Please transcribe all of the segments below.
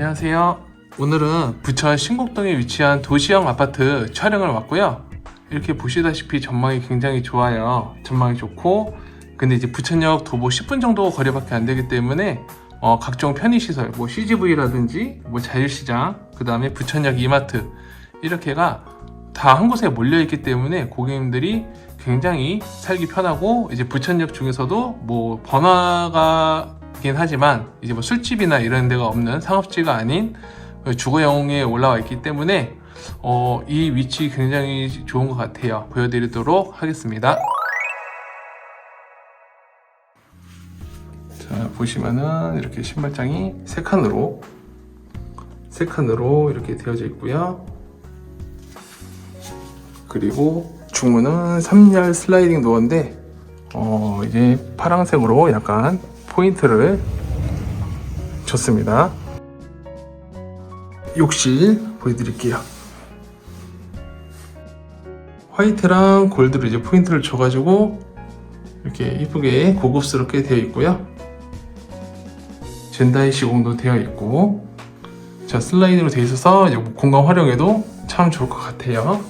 안녕하세요. 오늘은 부천 신곡동에 위치한 도시형 아파트 촬영을 왔고요. 이렇게 보시다시피 전망이 굉장히 좋아요. 전망이 좋고, 근데 이제 부천역 도보 10분 정도 거리밖에 안 되기 때문에 어, 각종 편의시설, 뭐 CGV라든지 뭐 자율시장, 그 다음에 부천역 이마트 이렇게가 다 한 곳에 몰려 있기 때문에 고객님들이 굉장히 살기 편하고 이제 부천역 중에서도 뭐 번화가 긴 하지만 이제 뭐 술집이나 이런 데가 없는 상업지가 아닌 주거용에 올라와 있기 때문에 어, 이 위치 굉장히 좋은 것 같아요. 보여드리도록 하겠습니다. 자 보시면은 이렇게 신발장이 세 칸으로 세 칸으로 이렇게 되어져 있고요. 그리고 중문은 3열 슬라이딩 도어인데 어 이제 파란색으로 약간 포인트를 줬습니다. 욕실 보여드릴게요. 화이트랑 골드로 이제 포인트를 줘가지고 이렇게 이쁘게 고급스럽게 되어 있고요. 젠다이 시공도 되어 있고 자 슬라이드로 되어 있어서 공간 활용에도 참 좋을 것 같아요.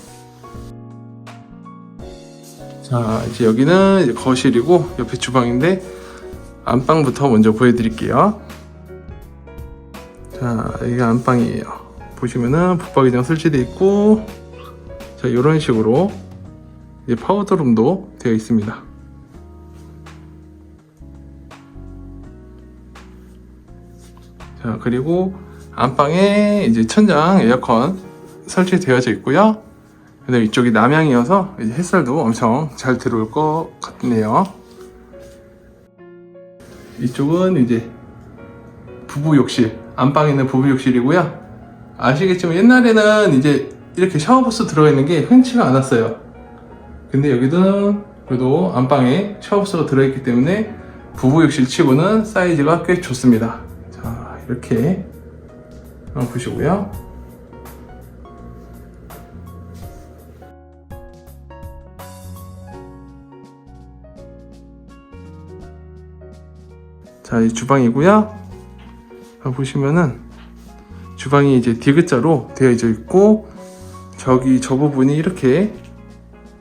자 이제 여기는 이제 거실이고 옆에 주방인데 안방부터 먼저 보여드릴게요. 자 이게 안방이에요. 보시면은 붙박이장 설치되어 있고 자 이런 식으로 이제 파우더룸도 되어 있습니다. 자 그리고 안방에 이제 천장 에어컨 설치되어져 있고요. 근데 이쪽이 남향이어서 이제 햇살도 엄청 잘 들어올 것 같네요. 이쪽은 이제 부부 욕실, 안방에 있는 부부 욕실이고요. 아시겠지만 옛날에는 이제 이렇게 샤워부스 들어가 있는 게 흔치가 않았어요. 근데 여기는 그래도 안방에 샤워부스가 들어있기 때문에 부부 욕실 치고는 사이즈가 꽤 좋습니다. 자, 이렇게 보시고요. 자, 이 주방이고요. 자, 보시면은 주방이 이제 디귿자로 되어져 있고 저기 저 부분이 이렇게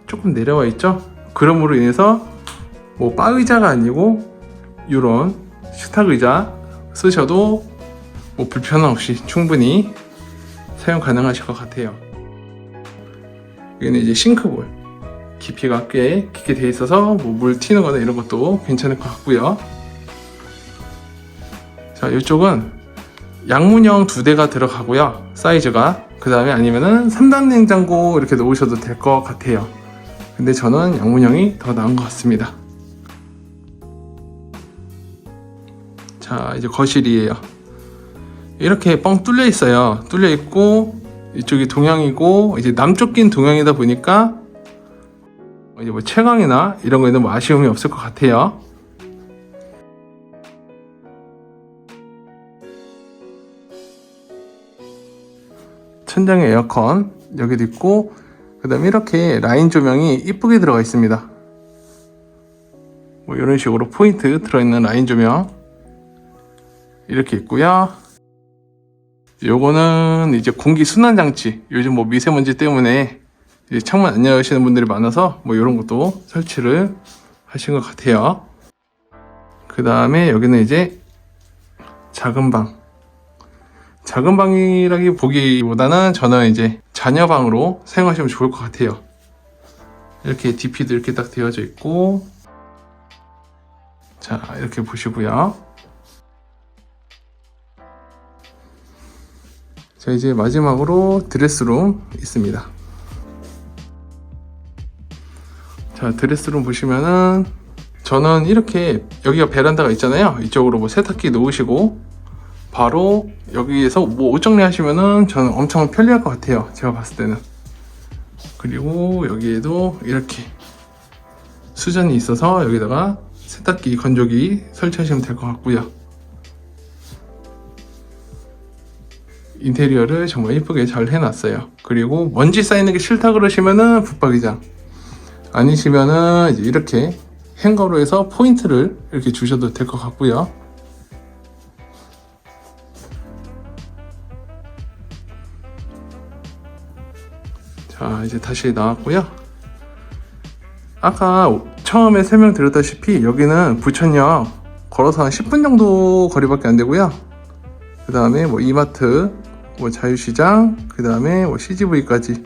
조금 내려와 있죠. 그럼으로 인해서 뭐 바 의자가 아니고 이런 식탁 의자 쓰셔도 뭐 불편함 없이 충분히 사용 가능하실 것 같아요. 여기는 이제 싱크볼 깊이가 꽤 깊게 되어 있어서 뭐 물 튀는 거나 이런 것도 괜찮을 것 같고요. 자, 이쪽은 양문형 두 대가 들어가고요. 사이즈가. 그 다음에 아니면은 3단 냉장고 이렇게 놓으셔도 될 것 같아요. 근데 저는 양문형이 더 나은 것 같습니다. 자, 이제 거실이에요. 이렇게 뻥 뚫려 있어요. 뚫려 있고, 이쪽이 동양이고, 이제 남쪽 긴 동양이다 보니까, 이제 뭐 채광이나 이런 거에는 뭐 아쉬움이 없을 것 같아요. 천장에 에어컨 여기도 있고 그 다음에 이렇게 라인 조명이 이쁘게 들어가 있습니다. 뭐 이런 식으로 포인트 들어있는 라인 조명 이렇게 있고요. 요거는 이제 공기 순환 장치 요즘 뭐 미세먼지 때문에 창문 안 여시는 분들이 많아서 뭐 이런 것도 설치를 하신 것 같아요. 그 다음에 여기는 이제 작은 방 작은 방이라기 보기보다는 저는 이제 자녀 방으로 사용하시면 좋을 것 같아요. 이렇게 DP도 이렇게 딱 되어져 있고, 자, 이렇게 보시고요. 자, 이제 마지막으로 드레스룸 있습니다. 자, 드레스룸 보시면은 저는 이렇게 여기가 베란다가 있잖아요. 이쪽으로 뭐 세탁기 놓으시고 바로 여기에서 뭐 옷 정리하시면은 저는 엄청 편리할 것 같아요. 제가 봤을 때는. 그리고 여기에도 이렇게 수전이 있어서 여기다가 세탁기, 건조기 설치하시면 될 것 같고요. 인테리어를 정말 이쁘게 잘 해놨어요. 그리고 먼지 쌓이는 게 싫다 그러시면은 붙박이장. 아니시면은 이제 이렇게 행거로 해서 포인트를 이렇게 주셔도 될 것 같고요. 자, 이제 다시 나왔고요. 아까 처음에 설명드렸다시피 여기는 부천역 걸어서 한 10분 정도 거리밖에 안 되고요. 그 다음에 뭐 이마트, 뭐 자유시장, 그 다음에 뭐 CGV까지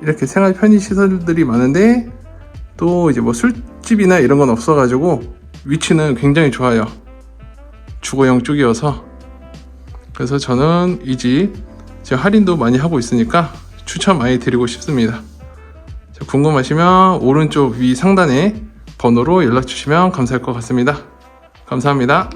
이렇게 생활 편의 시설들이 많은데 또 이제 뭐 술집이나 이런 건 없어가지고 위치는 굉장히 좋아요. 주거용 쪽이어서 그래서 저는 이집 제가 할인도 많이 하고 있으니까 추천 많이 드리고 싶습니다. 자, 궁금하시면 오른쪽 위 상단에 번호로 연락 주시면 감사할 것 같습니다. 감사합니다.